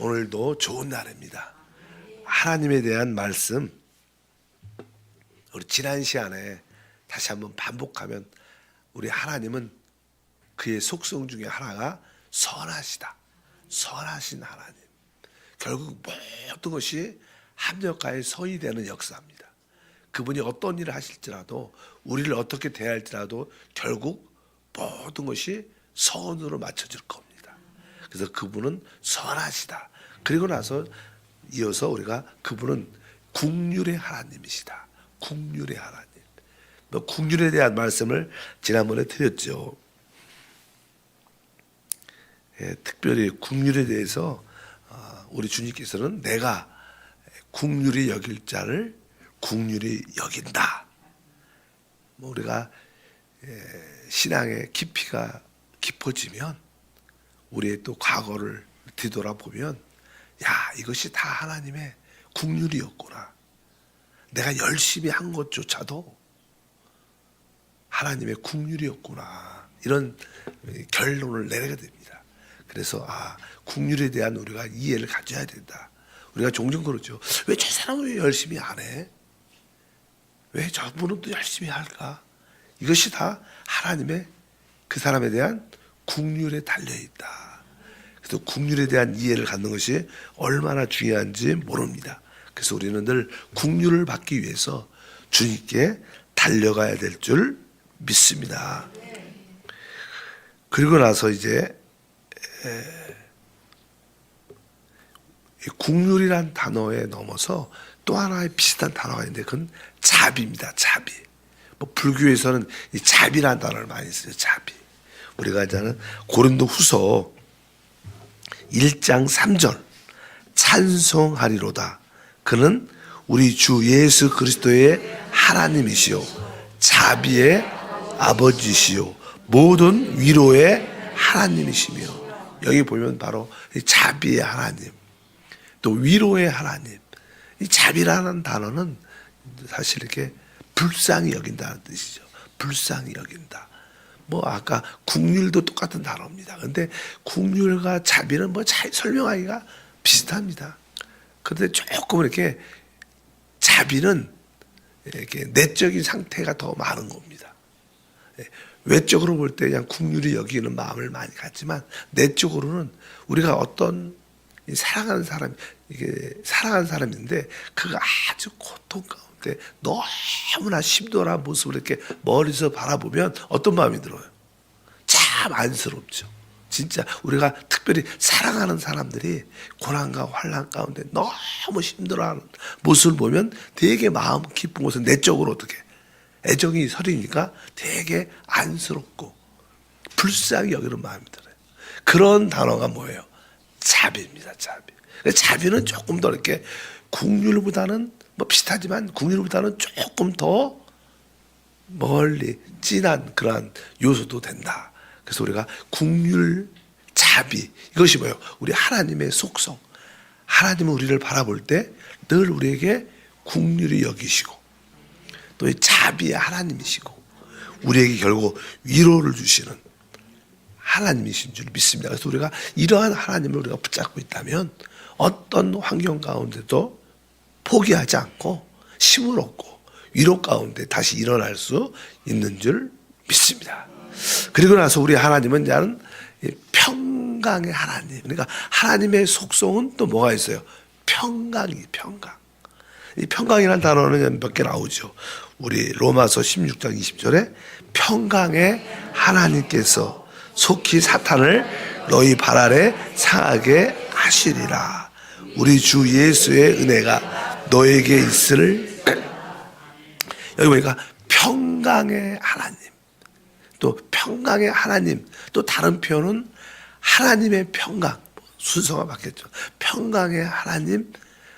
오늘도 좋은 날입니다. 하나님에 대한 말씀 우리 지난 시간에 다시 한번 반복하면 우리 하나님은 그의 속성 중에 하나가 선하시다. 선하신 하나님. 결국 모든 것이 합력하여 선이 되는 역사입니다. 그분이 어떤 일을 하실지라도 우리를 어떻게 대할지라도 결국 모든 것이 선으로 맞춰질 겁니다. 그래서 그분은 선하시다. 그리고 나서 이어서 우리가 그분은 국률의 하나님이시다. 국률의 하나님. 뭐 국률에 대한 말씀을 지난번에 드렸죠. 예, 특별히 국률에 대해서 어, 우리 주님께서는 내가 국률이 여길 자를 국률이 여긴다. 뭐 우리가 예, 신앙의 깊이가 깊어지면 우리의 또 과거를 뒤돌아보면 야 이것이 다 하나님의 국률이었구나. 내가 열심히 한 것조차도 하나님의 국률이었구나. 이런 결론을 내리게 됩니다. 그래서 아 국률에 대한 우리가 이해를 가져야 된다. 우리가 종종 그러죠. 왜 저 사람은 왜 열심히 안 해? 왜 저분은 또 열심히 할까? 이것이 다 하나님의 그 사람에 대한 국률에 달려 있다. 그래서 국률에 대한 이해를 갖는 것이 얼마나 중요한지 모릅니다. 그래서 우리는 늘 국률을 받기 위해서 주님께 달려가야 될 줄 믿습니다. 그리고 나서 이제 이 국률이란 단어에 넘어서 또 하나의 비슷한 단어가 있는데 그건 자비입니다. 자비. 뭐 불교에서는 이 자비라는 단어를 많이 써요. 자비. 우리가 이제는 고린도 후서 1장 3절 찬송하리로다. 그는 우리 주 예수 그리스도의 하나님이시요 자비의 아버지시요 모든 위로의 하나님이시며 여기 보면 바로 이 자비의 하나님 또 위로의 하나님 이 자비라는 단어는 사실 이렇게 불쌍히 여긴다는 뜻이죠. 불쌍히 여긴다. 뭐 아까 국률도 똑같은 단어입니다. 근데 국률과 자비는 뭐 차이 설명하기가 비슷합니다. 그런데 조금 이렇게 자비는 이렇게 내적인 상태가 더 많은 겁니다. 예, 외적으로 볼 때 그냥 국률이 여기는 마음을 많이 갖지만 내적으로는 우리가 어떤 이 사랑하는 사람 이게 사랑하는 사람인데 그가 아주 고통 가운데 너무나 심도한 모습을 이렇게 멀리서 바라보면 어떤 마음이 들어요? 참 안쓰럽죠. 진짜 우리가 특별히 사랑하는 사람들이 고난과 환란 가운데 너무 힘들어하는 모습을 보면 되게 마음 깊은 곳에 내적으로 어떻게 애정이 서리니까 되게 안쓰럽고 불쌍히 여기는 마음이 들어요. 그런 단어가 뭐예요? 자비입니다. 자비. 자비는 조금 더 이렇게 국률보다는 뭐 비슷하지만 국률보다는 조금 더 멀리 진한 그러한 요소도 된다. 그래서 우리가 국률 자비 이것이 뭐예요? 우리 하나님의 속성. 하나님은 우리를 바라볼 때 늘 우리에게 국률이 여기시고 또이 자비의 하나님이시고 우리에게 결국 위로를 주시는 하나님이신 줄 믿습니다. 그래서 우리가 이러한 하나님을 우리가 붙잡고 있다면 어떤 환경 가운데도 포기하지 않고 힘을 얻고 위로 가운데 다시 일어날 수 있는 줄 믿습니다. 그리고 나서 우리 하나님은 이제는 평강의 하나님. 그러니까 하나님의 속성은 또 뭐가 있어요? 평강이 평강. 이 평강이라는 단어는 몇 개 나오죠. 우리 로마서 16장 20절에 평강의 하나님께서 속히 사탄을 너희 발 아래 상하게 하시리라. 우리 주 예수의 은혜가 너에게 있을 여기 보니까 평강의 하나님 또 평강의 하나님 또 다른 표현은 하나님의 평강 순서가 바뀌었죠. 평강의 하나님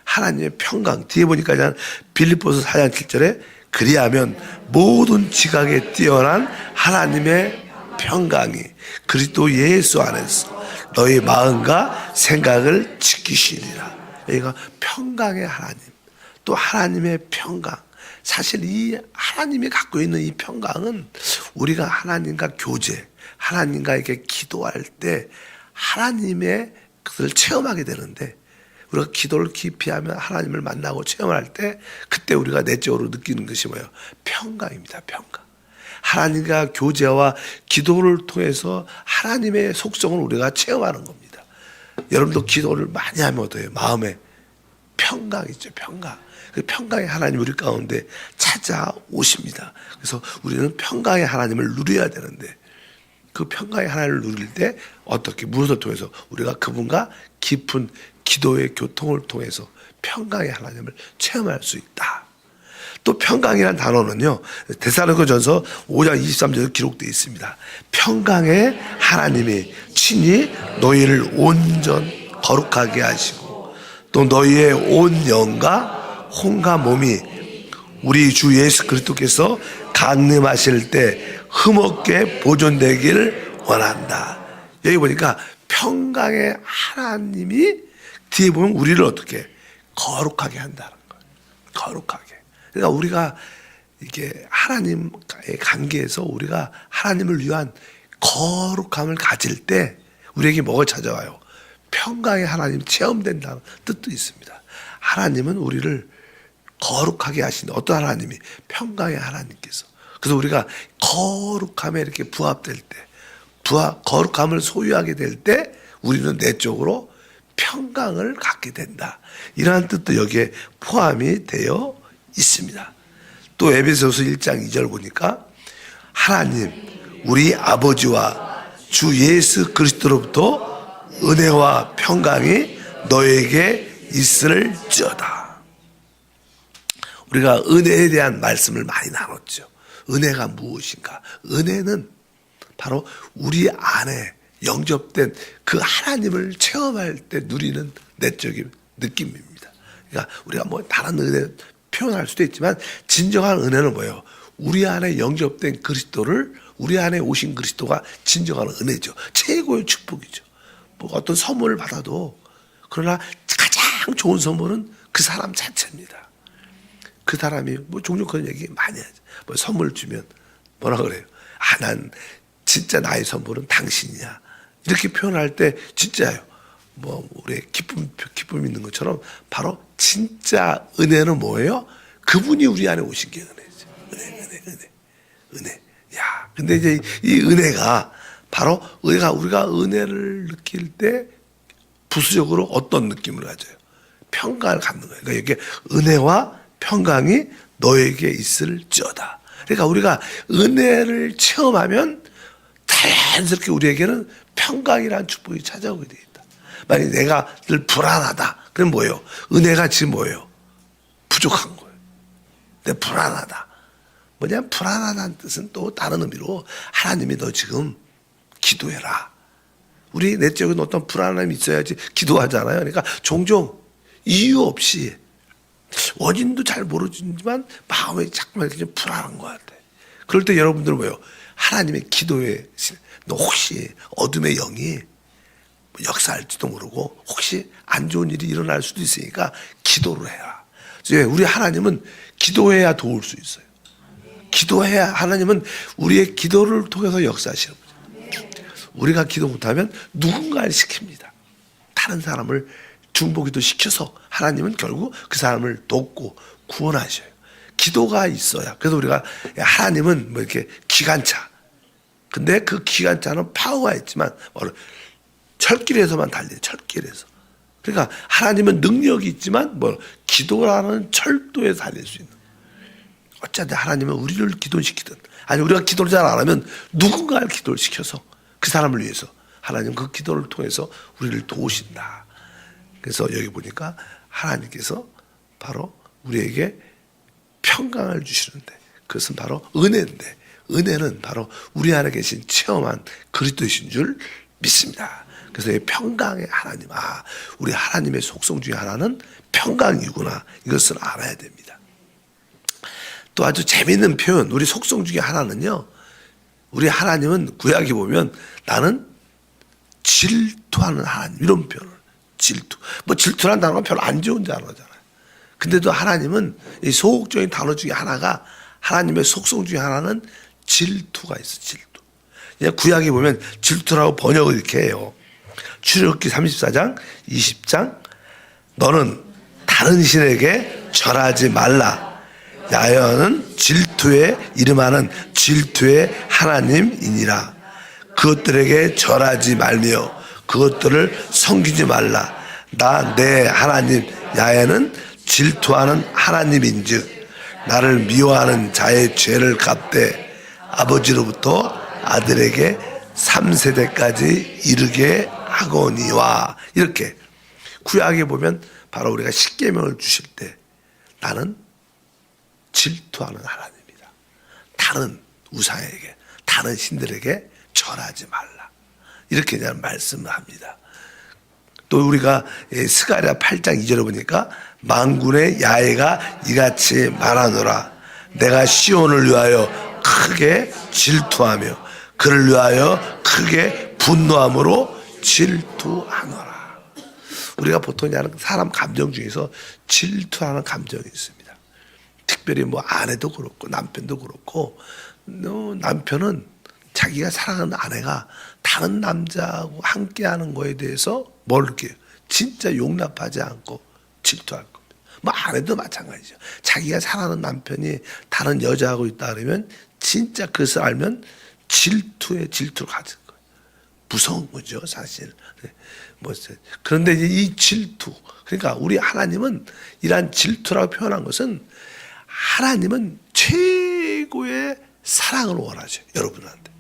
하나님의 평강 뒤에 보니까 그냥 빌립보서 4장 7절에 그리하면 모든 지각에 뛰어난 하나님의 평강이 그리스도 예수 안에서 너희 마음과 생각을 지키시리라. 여기가 평강의 하나님, 또 하나님의 평강. 사실 이 하나님이 갖고 있는 이 평강은 우리가 하나님과 교제, 하나님과 이렇게 기도할 때 하나님의 그것을 체험하게 되는데 우리가 기도를 깊이 하면 하나님을 만나고 체험할 때 그때 우리가 내적으로 느끼는 것이 뭐예요? 평강입니다. 평강. 하나님과 교제와 기도를 통해서 하나님의 속성을 우리가 체험하는 겁니다. 여러분도 기도를 많이 하면 어때요? 마음에 평강 있죠. 평강. 그 평강의 하나님 우리 가운데 찾아오십니다. 그래서 우리는 평강의 하나님을 누려야 되는데 그 평강의 하나님을 누릴 때 어떻게 무엇을 통해서 우리가 그분과 깊은 기도의 교통을 통해서 평강의 하나님을 체험할 수 있다. 또 평강이라는 단어는요 데살로니가전서 5장 23절에 기록되어 있습니다. 평강의 하나님이 친히 너희를 온전 거룩하게 하시고 또 너희의 온 영과 혼과 몸이 우리 주 예수 그리스도께서 강림하실 때 흠없게 보존되기를 원한다. 여기 보니까 평강의 하나님이 뒤에 보면 우리를 어떻게 거룩하게 한다는 거예요. 거룩하게. 그러니까 우리가 이게 하나님의 관계에서 우리가 하나님을 위한 거룩함을 가질 때 우리에게 뭐가 찾아와요? 평강의 하나님 체험된다는 뜻도 있습니다. 하나님은 우리를 거룩하게 하신 어떤 하나님이 평강의 하나님께서 그래서 우리가 거룩함에 이렇게 부합될 때 부합 거룩함을 소유하게 될 때 우리는 내적으로 평강을 갖게 된다. 이러한 뜻도 여기에 포함이 되어 있습니다. 또 에베소서 1장 2절 보니까 하나님 우리 아버지와 주 예수 그리스도로부터 은혜와 평강이 너에게 있을지어다. 우리가 은혜에 대한 말씀을 많이 나눴죠. 은혜가 무엇인가? 은혜는 바로 우리 안에 영접된 그 하나님을 체험할 때 누리는 내적인 느낌입니다. 그러니까 우리가 뭐 다른 은혜 표현할 수도 있지만 진정한 은혜는 뭐예요? 우리 안에 영접된 그리스도를 우리 안에 오신 그리스도가 진정한 은혜죠. 최고의 축복이죠. 뭐 어떤 선물을 받아도 그러나 가장 좋은 선물은 그 사람 자체입니다. 그 사람이 뭐 종종 그런 얘기 많이 하죠. 뭐 선물 주면 뭐라 그래요? 아, 난 진짜 나의 선물은 당신이야. 이렇게 표현할 때 진짜요. 뭐 우리 기쁨 기쁨 있는 것처럼 바로 진짜 은혜는 뭐예요? 그분이 우리 안에 오신 게 은혜죠. 은혜, 은혜, 은혜, 은혜. 야, 근데 이제 이 은혜가 바로 우리가 우리가 은혜를 느낄 때 부수적으로 어떤 느낌을 가져요? 평강을 갖는 거예요. 그러니까 이게 은혜와 평강이 너에게 있을지어다. 그러니까 우리가 은혜를 체험하면 자연스럽게 우리에게는 평강이라는 축복이 찾아오게 돼 있다. 만약 내가 늘 불안하다. 그럼 뭐예요? 은혜가 지금 뭐예요? 부족한 거예요. 내 불안하다. 뭐냐? 불안하다는 뜻은 또 다른 의미로 하나님이 너 지금 기도해라. 우리 내적인 어떤 불안함이 있어야지 기도하잖아요. 그러니까 종종 이유 없이 원인도 잘 모르지만 마음에 자꾸만 이렇게 좀 불안한 것 같아. 그럴 때 여러분들은 뭐예요? 하나님의 기도에 너 혹시 어둠의 영이 역사할지도 모르고 혹시 안 좋은 일이 일어날 수도 있으니까 기도를 해라. 예, 우리 하나님은 기도해야 도울 수 있어요. 기도해야 하나님은 우리의 기도를 통해서 역사하시는 거죠. 우리가 기도 못하면 누군가를 시킵니다. 다른 사람을 중보기도 시켜서 하나님은 결국 그 사람을 돕고 구원하셔요. 기도가 있어야. 그래서 우리가 하나님은 뭐 이렇게 기관차. 근데 그 기관차는 파워가 있지만 철길에서만 달려요. 철길에서. 그러니까 하나님은 능력이 있지만 뭐 기도라는 철도에 달릴 수 있는. 어쨌든 하나님은 우리를 기도시키든 아니 우리가 기도를 잘 안 하면 누군가를 기도를 시켜서 그 사람을 위해서 하나님 그 기도를 통해서 우리를 도우신다. 그래서 여기 보니까 하나님께서 바로 우리에게 평강을 주시는데 그것은 바로 은혜인데 은혜는 바로 우리 안에 계신 체험한 그리스도이신 줄 믿습니다. 그래서 이 평강의 하나님, 아, 우리 하나님의 속성 중에 하나는 평강이구나. 이것을 알아야 됩니다. 또 아주 재미있는 표현, 우리 속성 중에 하나는요, 우리 하나님은 구약에 보면 나는 질투하는 하나님, 이런 표현을, 질투. 뭐 질투라는 단어가 별로 안 좋은 단어잖아요. 근데도 하나님은 이 소극적인 단어 중에 하나가 하나님의 속성 중에 하나는 질투가 있어, 질투. 구약에 보면 질투라고 번역을 이렇게 해요. 출애굽기 34장 20장 너는 다른 신에게 절하지 말라. 야훼는 질투의 이름하는 질투의 하나님이니라. 그것들에게 절하지 말며 그것들을 섬기지 말라. 나 내 하나님 야훼는 질투하는 하나님인즉 나를 미워하는 자의 죄를 갚되 아버지로부터 아들에게 3세대까지 이르게 하거니와 이렇게 구약에 보면 바로 우리가 십계명을 주실 때 나는 질투하는 하나님이다. 다른 우상에게 다른 신들에게 절하지 말라. 이렇게 그냥 말씀을 합니다. 또 우리가 예, 스가랴 8장 2절에 보니까 만군의 야훼가 이같이 말하노라 내가 시온을 위하여 크게 질투하며 그를 위하여 크게 분노함으로 질투하노라 우리가 보통 사람 감정 중에서 질투하는 감정이 있습니다 특별히 뭐 아내도 그렇고 남편도 그렇고 어, 남편은 자기가 사랑하는 아내가 다른 남자하고 함께하는 거에 대해서 뭘 이렇게 진짜 용납하지 않고 질투할 겁니다. 뭐 아내도 마찬가지죠. 자기가 사랑하는 남편이 다른 여자하고 있다 그러면 진짜 그것을 알면 질투에 질투를 가질 거예요. 무서운 거죠, 사실. 네. 뭐 그런데 이 질투, 그러니까 우리 하나님은 이러한 질투라고 표현한 것은 하나님은 최고의 사랑을 원하죠, 여러분한테.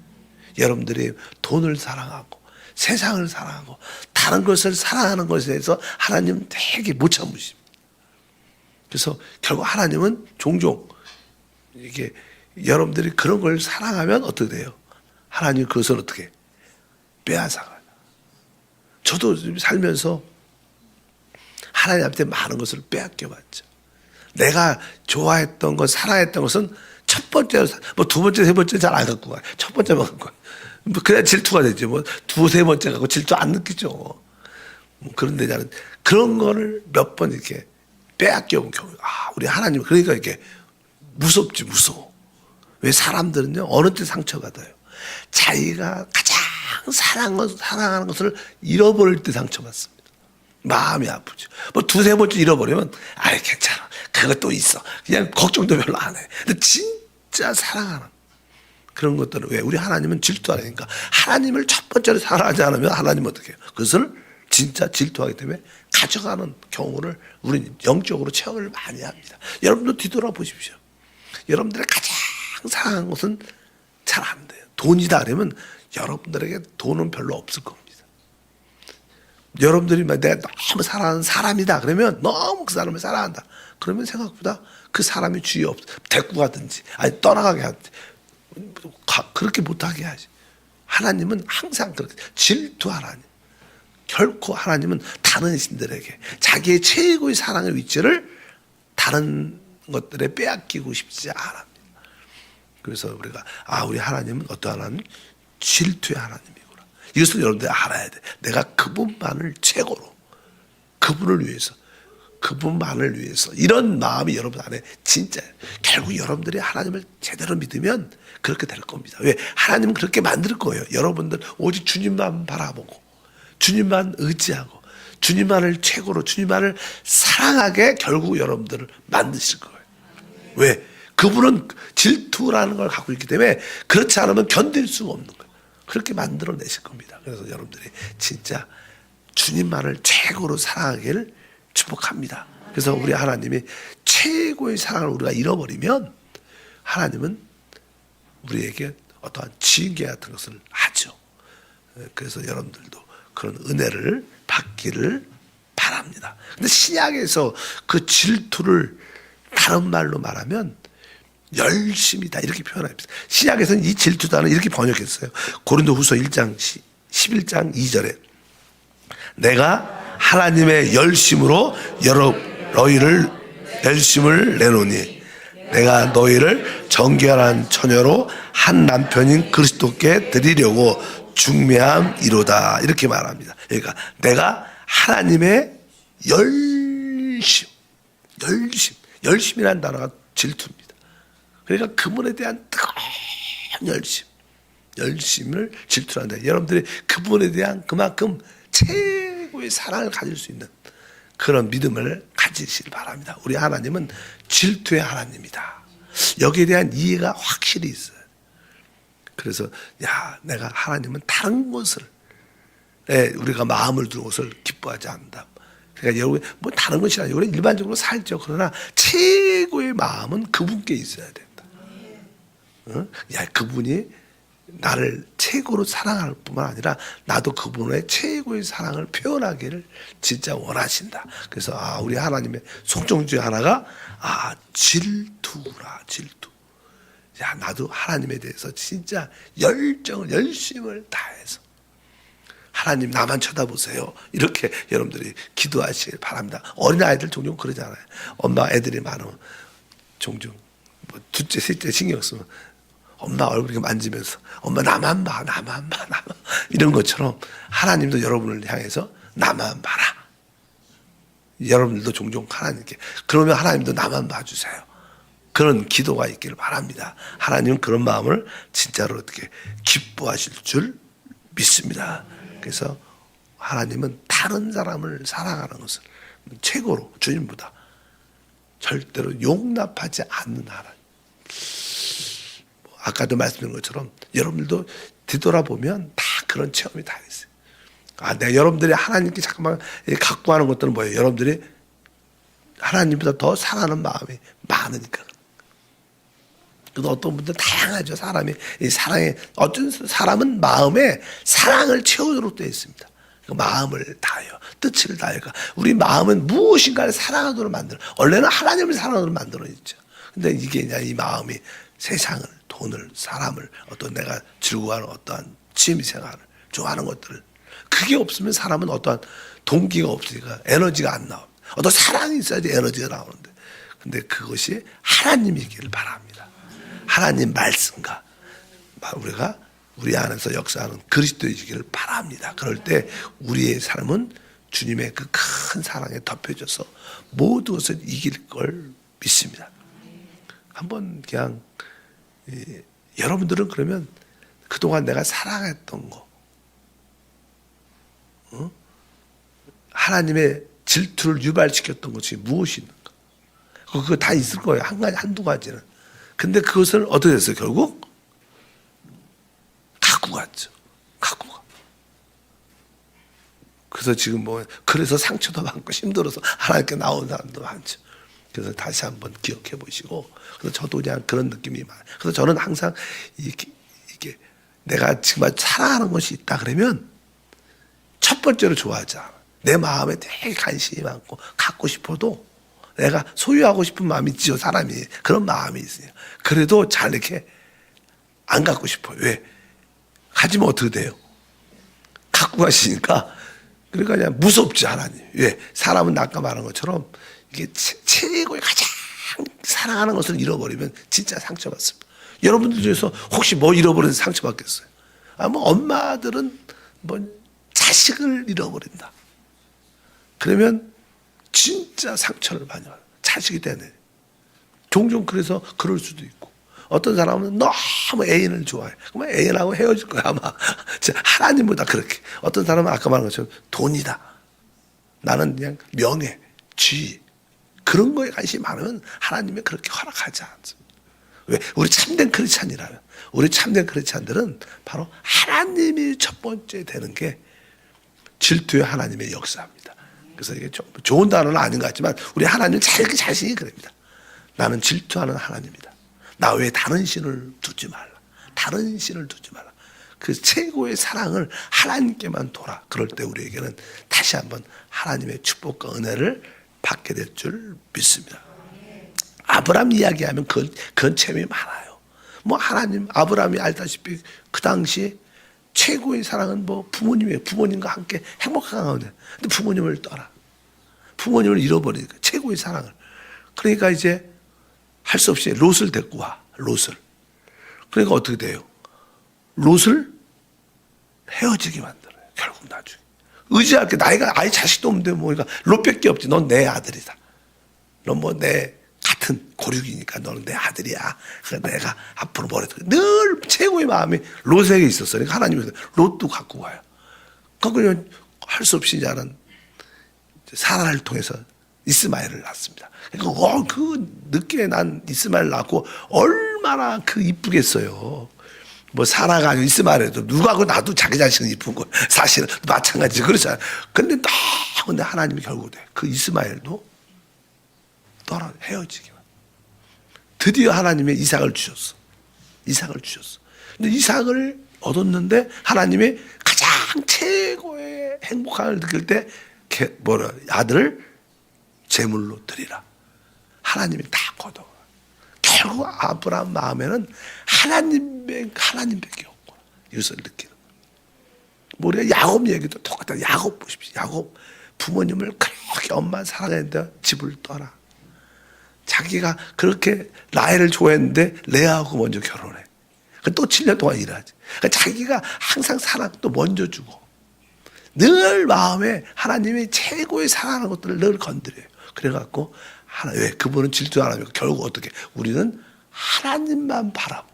여러분들이 돈을 사랑하고 세상을 사랑하고 다른 것을 사랑하는 것에 대해서 하나님 되게 못 참으십니다. 그래서 결국 하나님은 종종 이게 여러분들이 그런 걸 사랑하면 어떻게 돼요? 하나님 그것을 어떻게 빼앗아가요. 저도 살면서 하나님한테 많은 것을 빼앗겨봤죠. 내가 좋아했던 것, 사랑했던 것은 첫 번째, 뭐 두 번째, 세 번째 잘 안 갖고 가요. 첫 번째만 갖고 가요. 뭐 그래야 질투가 되지. 뭐 두 세 번째 갖고 질투 안 느끼죠. 뭐 그런데 나는 그런 거를 몇 번 이렇게 빼앗겨 본 경우. 아, 우리 하나님 그러니까 이렇게 무섭지 무서워. 왜 사람들은요 어느 때 상처받아요. 자기가 가장 사랑하는, 사랑하는 것을 잃어버릴 때 상처받습니다. 마음이 아프죠. 뭐 두세 번째 잃어버리면 아이 괜찮아. 그것도 있어. 그냥 걱정도 별로 안 해. 근데 진짜 사랑하는 그런 것들은 왜 우리 하나님은 질투 하니까 하나님을 첫 번째로 사랑하지 않으면 하나님 어떻게 해요? 그것을 진짜 질투하기 때문에 가져가는 경우를 우리는 영적으로 체험을 많이 합니다. 여러분도 뒤돌아보십시오. 여러분들의 가장 사랑하는 것은 잘 안 돼요. 돈이다 그러면 여러분들에게 돈은 별로 없을 겁니다. 여러분들이 막 내가 너무 사랑하는 사람이다 그러면 너무 그 사람을 사랑한다. 그러면 생각보다 그 사람이 주의 없, 데리고 가든지 아니 떠나가게 하든지 가- 그렇게 못하게 하지. 하나님은 항상 그렇게 질투 하나님. 결코 하나님은 다른 신들에게 자기의 최고의 사랑의 위치를 다른 것들에 빼앗기고 싶지 않습니다. 그래서 우리가 아 우리 하나님은 어떠한 하나님? 질투의 하나님이구나. 이것을 여러분들이 알아야 돼. 내가 그분만을 최고로 그분을 위해서 그분만을 위해서 이런 마음이 여러분 안에 진짜 결국 여러분들이 하나님을 제대로 믿으면 그렇게 될 겁니다. 왜 하나님은 그렇게 만들 거예요. 여러분들 오직 주님만 바라보고 주님만 의지하고 주님만을 최고로 주님만을 사랑하게 결국 여러분들을 만드실 거예요. 왜? 그분은 질투라는 걸 갖고 있기 때문에 그렇지 않으면 견딜 수가 없는 거예요. 그렇게 만들어 내실 겁니다. 그래서 여러분들이 진짜 주님만을 최고로 사랑하기를 축복합니다. 그래서 우리 하나님이 최고의 사랑을 우리가 잃어버리면 하나님은 우리에게 어떠한 징계 같은 것을 하죠. 그래서 여러분들도 그런 은혜를 받기를 바랍니다. 근데 신약에서 그 질투를 다른 말로 말하면 열심이다 이렇게 표현합니다. 신약에서는 이 질투단을 이렇게 번역했어요. 고린도 후서 1장 11장 2절에 내가 하나님의 열심으로 여러 너희를 열심을 내노니 내가 너희를 정결한 처녀로 한 남편인 그리스도께 드리려고 중매함이로다 이렇게 말합니다. 그러니까 내가 하나님의 열심, 열심, 열심이라는 단어가 질투입니다. 그러니까 그분에 대한 뜨거운 열심, 열심을 질투한다. 여러분들이 그분에 대한 그만큼 최고의 사랑을 가질 수 있는 그런 믿음을 가지시길 바랍니다. 우리 하나님은 질투의 하나님이다. 여기에 대한 이해가 확실히 있어요. 그래서 야 내가 하나님은 다른 것을 예, 우리가 마음을 두는 것을 기뻐하지 않는다. 그러니까 여러분 뭐 다른 것이 아니고 일반적으로 살죠. 그러나 최고의 마음은 그분께 있어야 된다. 어? 야 그분이 나를 최고로 사랑할 뿐만 아니라 나도 그분의 최고의 사랑을 표현하기를 진짜 원하신다. 그래서 아 우리 하나님의 속정 중에 하나가 아 질투라 질투. 야 나도 하나님에 대해서 진짜 열정을 열심을 다해서 하나님 나만 쳐다보세요. 이렇게 여러분들이 기도하시길 바랍니다. 어린아이들 종종 그러잖아요. 엄마 애들이 많으면 종종 뭐 둘째, 셋째 신경 쓰면 엄마 얼굴 이렇게 만지면서 엄마 나만 봐, 나만 봐, 나만 이런 것처럼 하나님도 여러분을 향해서 나만 봐라. 여러분들도 종종 하나님께 그러면 하나님도 나만 봐주세요. 그런 기도가 있기를 바랍니다. 하나님은 그런 마음을 진짜로 어떻게 기뻐하실 줄 믿습니다. 그래서 하나님은 다른 사람을 사랑하는 것을 최고로 주님보다 절대로 용납하지 않는 하나님. 뭐 아까도 말씀드린 것처럼 여러분들도 뒤돌아보면 다 그런 체험이 다 있어요. 아, 내가 여러분들이 하나님께 잠깐만 갖고 하는 것들은 뭐예요? 여러분들이 하나님보다 더 사랑하는 마음이 많으니까. 그래도 어떤 분들 다양하죠. 사람이 이 사랑에 어떤 사람은 마음에 사랑을 채우도록 되어 있습니다. 그 마음을 다해요. 뜻을. 그러니까 우리 마음은 무엇인가를 사랑하도록 만들어. 원래는 하나님을 사랑하도록 만들어 있죠. 근데 이게 그냥 이 마음이 세상을, 돈을, 사람을, 어떤 내가 즐거워하는 어떠한 취미 생활을 좋아하는 것들을 그게 없으면 사람은 어떠한 동기가 없으니까 에너지가 안 나옵니다. 어떤 사랑이 있어야지 에너지가 나오는데. 근데 그것이 하나님이기를 바랍니다. 하나님 말씀과 우리가 우리 안에서 역사하는 그리스도이기를 바랍니다. 그럴 때 우리의 삶은 주님의 그 큰 사랑에 덮여져서 모든 것을 이길 걸 믿습니다. 한번 그냥 이, 여러분들은 그러면 그동안 내가 사랑했던 거 어? 하나님의 질투를 유발시켰던 것이 무엇이 있는가? 그거 다 있을 거예요. 한 가지, 한두 가지는. 근데 그것을 어떻게 됐어요, 결국? 갖고 갔죠. 갖고 가. 그래서 지금 뭐, 그래서 상처도 많고 힘들어서 하나님께 나온 사람도 많죠. 그래서 다시 한번 기억해 보시고, 그래서 저도 그냥 그런 느낌이 많아요. 그래서 저는 항상 이게, 이게 내가 정말 사랑하는 것이 있다 그러면 첫 번째로 좋아하지 않아. 내 마음에 되게 관심이 많고 갖고 싶어도 내가 소유하고 싶은 마음이 있지요, 사람이. 그런 마음이 있어요. 그래도 잘 이렇게 안 갖고 싶어요. 왜? 가지면 어떻게 돼요? 갖고 가시니까 그러니까 그냥 무섭지 하나님. 왜? 사람은 아까 말한 것처럼 이게 최- 최고의 가장 사랑하는 것을 잃어버리면 진짜 상처받습니다. 여러분들 중에서 혹시 뭐 잃어버려서 상처받겠어요? 아, 뭐 엄마들은 뭐 자식을 잃어버린다. 그러면 진짜 상처를 많이 받아요. 자식이 되네. 종종 그래서 그럴 수도 있고. 어떤 사람은 너무 애인을 좋아해. 그러면 애인하고 헤어질 거야, 아마. 하나님보다 그렇게. 어떤 사람은 아까 말한 것처럼 돈이다. 나는 그냥 명예, 지위. 그런 거에 관심이 많으면 하나님이 그렇게 허락하지 않습니다. 왜? 우리 참된 크리스찬이라면. 우리 참된 크리스찬들은 바로 하나님이 첫 번째 되는 게 질투의 하나님의 역사입니다. 그래서 이게 좀 좋은 단어는 아닌 것 같지만 우리 하나님 잘 자신이 그럽니다. 나는 질투하는 하나님이다. 나 외에 다른 신을 두지 말라. 다른 신을 두지 말라. 그 최고의 사랑을 하나님께만 돌아. 그럴 때 우리에게는 다시 한번 하나님의 축복과 은혜를 받게 될 줄 믿습니다. 아브람 이야기하면 그건, 그건 재미 많아요. 뭐 하나님 아브람이 알다시피 그 당시 최고의 사랑은 뭐 부모님이에요. 부모님과 함께 행복한 가운데. 근데 부모님을 떠나. 부모님을 잃어버리니까 최고의 사랑을. 그러니까 이제 할 수 없이 롯을 데리고 와. 롯을. 그러니까 어떻게 돼요? 롯을 헤어지게 만들어요. 결국 나중에. 의지할 게 나이가 아예 자식도 없는데 뭐 그러니까 롯밖에 없지. 넌 내 아들이다. 넌 뭐 내 같은 고륙이니까 너는 내 아들이야. 그래서 내가 앞으로 뭐래도 늘 최고의 마음이 롯에게 있었어. 그러니까 하나님이 롯도 갖고 가요. 그러니까 할수 없이 자는 사라를 통해서 이스마엘을 낳습니다. 그러니까 어, 그 늦게 난 이스마엘 낳고 얼마나 그 이쁘겠어요. 뭐 사라가 아니고 이스마엘에도 누가 그 나도 자기 자식은 이쁜 거 사실은 마찬가지 그렇잖아요. 근데 나 근데 하나님이 결국 돼. 그 이스마엘도 떠나 헤어지기만. 드디어 하나님의 이삭을 주셨어. 이삭을 주셨어. 근데 이삭을 얻었는데 하나님이 가장 최고의 행복함을 느낄 때 개- 뭐라 아들을 제물로 드리라. 하나님이 다 거둬. 결국 아브라함 마음에는 하나님 하나님밖에 없구나. 이것을 느끼는. 뭐 우리가 야곱 얘기도 똑같다. 야곱 보십시오. 야곱 부모님을 그렇게 엄마 사랑했는데 집을 떠나. 자기가 그렇게 라헬을 좋아했는데 레아하고 먼저 결혼해. 그또 7년 동안 일하지. 그러니까 자기가 항상 사랑 또 먼저 주고 늘 마음에 하나님이 최고의 사랑하는 것들을 늘 건드려요. 그래갖고 하나 왜 그분은 질투 안 하니까 결국 어떻게 우리는 하나님만 바라보게.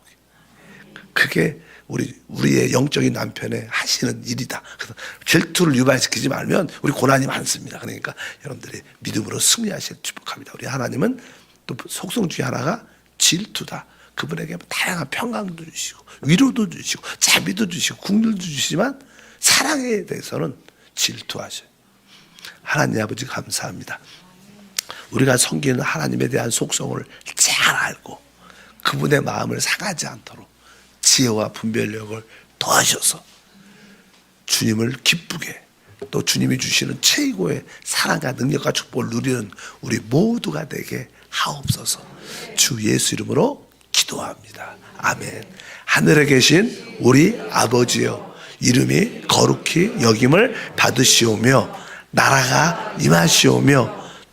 그게 우리 우리의 영적인 남편의 하시는 일이다. 그래서 질투를 유발시키지 말면 우리 고난이 많습니다. 그러니까 여러분들이 믿음으로 승리하실 축복합니다. 우리 하나님은 또 속성 중에 하나가 질투다. 그분에게 다양한 평강도 주시고 위로도 주시고 자비도 주시고 국률도 주시지만 사랑에 대해서는 질투하셔요. 하나님 아버지 감사합니다. 우리가 섬기는 하나님에 대한 속성을 잘 알고 그분의 마음을 상하지 않도록 지혜와 분별력을 더하셔서 주님을 기쁘게 또 주님이 주시는 최고의 사랑과 능력과 축복을 누리는 우리 모두가 되게 하옵소서 주 예수 이름으로 기도합니다. 아멘. 하늘에 계신 우리 아버지여 이름이 거룩히 여김을 받으시오며 나라가 임하시오며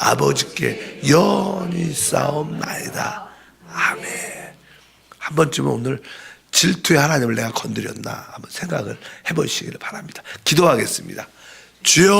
아버지께 영원히 싸움나이다 아멘 한 번쯤은 오늘 질투의 하나님을 내가 건드렸나 한번 생각을 해보시기를 바랍니다. 기도하겠습니다. 주여